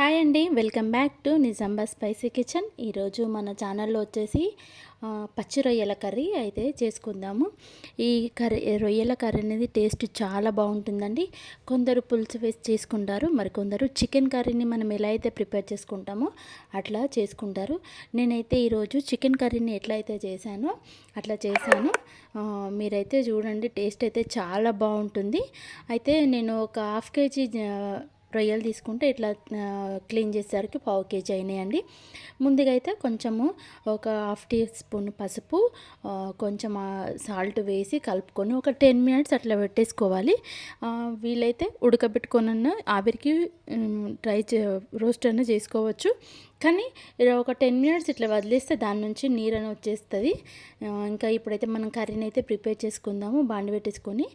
Hi అండి welcome back to నిజాంబా spicy kitchen. ఈరోజు మన ఛానల్లో వచ్చేసి పచ్చి రొయ్యల కర్రీ అయితే చేసుకుందాము. ఈ కర్రీ రొయ్యల కర్రీ అనేది టేస్ట్ చాలా బాగుంటుందండి. కొందరు పులుసు వేసి చేసుకుంటారు మరి కొందరు చికెన్ కర్రీని మనం ఎలా అయితే ప్రిపేర్ చేసుకుంటామో అట్లా చేసుకుంటారు. నేనైతే ఈరోజు చికెన్ కర్రీని ఎట్లా అయితే చేశానో అట్లా చేశాను. మీరైతే చూడండి టేస్ట్ అయితే చాలా బాగుంటుంది. అయితే నేను ఒక హాఫ్ కేజీ రొయ్యలు తీసుకుంటే ఇట్లా క్లీన్ చేసేసరికి పావు కేజీ అయినాయండి. ముందుగా అయితే కొంచెము ఒక హాఫ్ టీ స్పూన్ పసుపు కొంచెం సాల్ట్ వేసి కలుపుకొని ఒక టెన్ మినిట్స్ అట్లా పెట్టేసుకోవాలి. వీలైతే ఉడకబెట్టుకొని ఆవిరికి ట్రై చే రోస్ట్ అన్న చేసుకోవచ్చు. కానీ ఒక టెన్ మినిట్స్ ఇట్లా వదిలేస్తే దాని నుంచి నీరు అని వచ్చేస్తుంది. ఇంకా ఇప్పుడైతే మనం కర్రీని అయితే ప్రిపేర్ చేసుకుందాము. బాండి పెట్టేసుకొని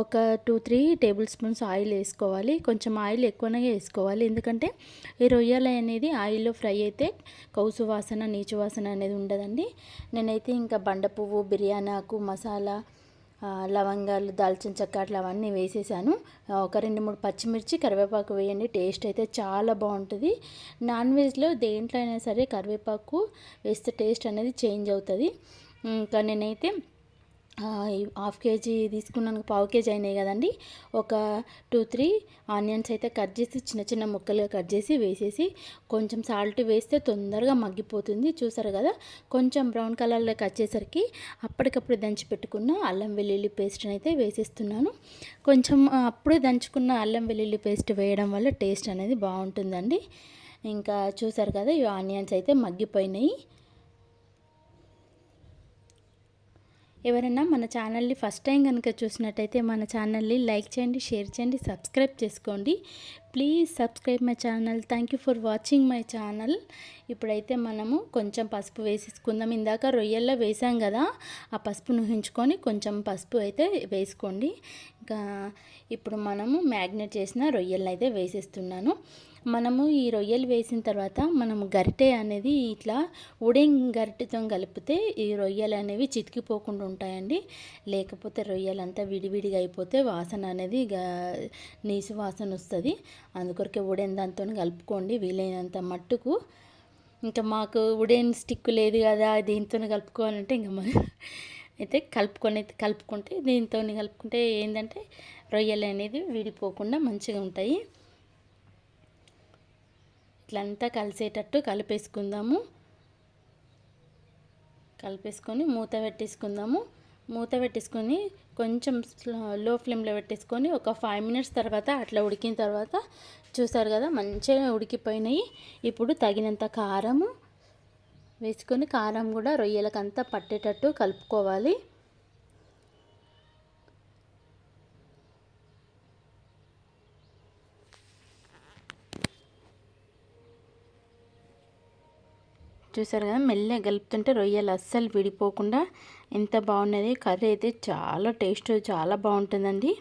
ఒక two three table spoons oil వేసుకోవాలి. కొంచెం ఆయిల్ ఎక్కువ ఎక్కువనే వేసుకోవాలి. ఎందుకంటే ఈ రొయ్యల అనేది ఆయిల్లో ఫ్రై అయితే కౌసు వాసన నీచు వాసన అనేది ఉండదండి. నేనైతే ఇంకా బండ పువ్వు బిర్యానీ ఆకు మసాలా లవంగాలు దాల్చిన చెక్క అట్లా అవన్నీ వేసేసాను. ఒక రెండు మూడు పచ్చిమిర్చి కరివేపాకు వేయండి. టేస్ట్ అయితే చాలా బాగుంటుంది. నాన్ వెజ్లో దేంట్లో అయినా సరే కరివేపాకు వేస్తే టేస్ట్ అనేది చేంజ్ అవుతుంది. ఇంకా నేనైతే హాఫ్ కేజీ తీసుకున్నాను పావు కేజీ అయినాయి కదండి. ఒక టూ త్రీ ఆనియన్స్ అయితే కట్ చేసి చిన్న చిన్న ముక్కలుగా కట్ చేసి వేసేసి కొంచెం సాల్ట్ వేస్తే తొందరగా మగ్గిపోతుంది. చూసారు కదా కొంచెం బ్రౌన్ కలర్లోకి వచ్చేసరికి అప్పటికప్పుడు దంచి పెట్టుకున్న అల్లం వెల్లుల్లి పేస్ట్ని అయితే వేసేస్తున్నాను. కొంచెం అప్పుడే దంచుకున్న అల్లం వెల్లుల్లి పేస్ట్ వేయడం వల్ల టేస్ట్ అనేది బాగుంటుందండి. ఇంకా చూసారు కదా ఈ ఆనియన్స్ అయితే మగ్గిపోయినాయి. ఎవరైనా మన ఛానల్ని ఫస్ట్ టైం కనుక చూసినట్టయితే మన ఛానల్ని లైక్ చేయండి షేర్ చేయండి సబ్స్క్రైబ్ చేసుకోండి. Please subscribe my channel. Thank you for watching my channel. ఇప్పుడైతే మనము కొంచెం పసుపు వేసేసుకుందాం. ఇందాక రొయ్యల్లో వేసాం కదా ఆ పసుపు నుహించుకొని కొంచెం పసుపు అయితే వేసుకోండి. ఇంకా ఇప్పుడు మనము మ్యాగ్నేట్ చేసిన రొయ్యలను అయితే వేసేస్తున్నాను. మనము ఈ రొయ్యలు వేసిన తర్వాత మనం గరిటె అనేది ఇట్లా ఉడెన్ గరిటెతో కలిపితే ఈ రొయ్యలు అనేవి చితికిపోకుండా ఉంటాయండి. లేకపోతే రొయ్యలంతా విడివిడిగా అయిపోతే వాసన అనేది నీసు వాసన వస్తుంది. అందుకొరకే ఉడెన్ దాంతో కలుపుకోండి వీలైనంత మట్టుకు. ఇంకా మాకు ఉడెన్ స్టిక్ లేదు కదా దీంతో కలుపుకోవాలంటే ఇంకా అయితే కలుపుకొని కలుపుకుంటే దీంతో కలుపుకుంటే ఏంటంటే రొయ్యలు అనేది విడిపోకుండా మంచిగా ఉంటాయి. ఇట్లంతా కలిసేటట్టు కలిపేసుకుందాము. కలిపేసుకొని మూత పెట్టేసుకుందాము. మూత పెట్టేసుకొని కొంచెం లో ఫ్లేమ్లో పెట్టేసుకొని ఒక ఫైవ్ మినిట్స్ తర్వాత అట్లా ఉడికిన తర్వాత చూసారు కదా మంచిగా ఉడికిపోయినాయి. ఇప్పుడు తగినంత కారము వేసుకొని కారం కూడా రొయ్యలకంతా పట్టేటట్టు కలుపుకోవాలి. చూసారు కదా మెల్లగా కలుపుతుంటే రొయ్యలు అస్సలు విడిపోకుండా ఎంత బాగున్నది. కర్రీ అయితే చాలా టేస్ట్ చాలా బాగుంటుందండి.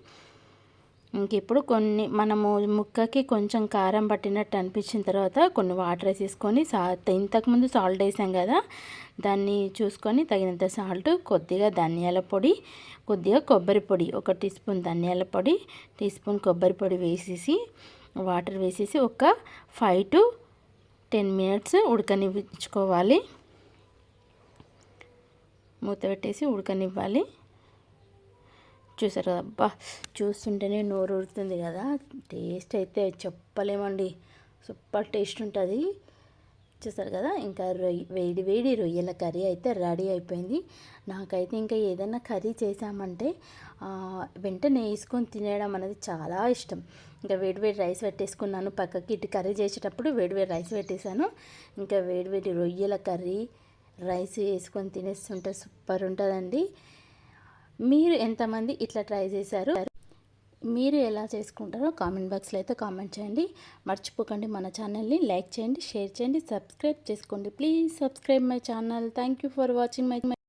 ఇంకెప్పుడు కొన్ని మనము ముక్కకి కొంచెం కారం పట్టినట్టు అనిపించిన తర్వాత కొన్ని వాటర్ వేసేసుకొని సా ఇంతకుముందు సాల్ట్ వేసాం కదా దాన్ని చూసుకొని తగినంత సాల్ట్ కొద్దిగా ధనియాల పొడి కొద్దిగా కొబ్బరి పొడి ఒక టీ స్పూన్ ధనియాల పొడి టీ స్పూన్ కొబ్బరి పొడి వేసేసి వాటర్ వేసేసి ఒక ఫైవ్ టు టెన్ మినిట్స్ ఉడకనివ్వించుకోవాలి. మూత పెట్టేసి ఉడకనివ్వాలి. చూసారు అబ్బా చూస్తుంటేనే నోరు ఉడుతుంది కదా. టేస్ట్ అయితే చెప్పలేమండి. సూపర్ టేస్ట్ ఉంటుంది. చూసారు కదా ఇంకా రొయ్య వేడి వేడి రొయ్యల కర్రీ అయితే రెడీ అయిపోయింది. నాకైతే ఇంకా ఏదైనా కర్రీ చేసామంటే వెంటనే వేసుకొని తినేయడం అనేది చాలా ఇష్టం. ఇంకా వేడి వేడి రైస్ పెట్టేసుకున్నాను పక్కకి ఇటు కర్రీ చేసేటప్పుడు వేడి వేడి రైస్ పెట్టేశాను. ఇంకా వేడి వేడి రొయ్యల కర్రీ రైస్ వేసుకొని తినేస్తుంటే సూపర్ ఉంటుందండి. మీరు ఎంతమంది ఇట్లా ట్రై చేశారు? మీరు ఎలా చేసుకుంటారో కామెంట్ బాక్స్లో అయితే కామెంట్ చేయండి. మర్చిపోకండి మన ఛానల్ని లైక్ చేయండి షేర్ చేయండి సబ్స్క్రైబ్ చేసుకోండి. Please subscribe my channel thank you for watching my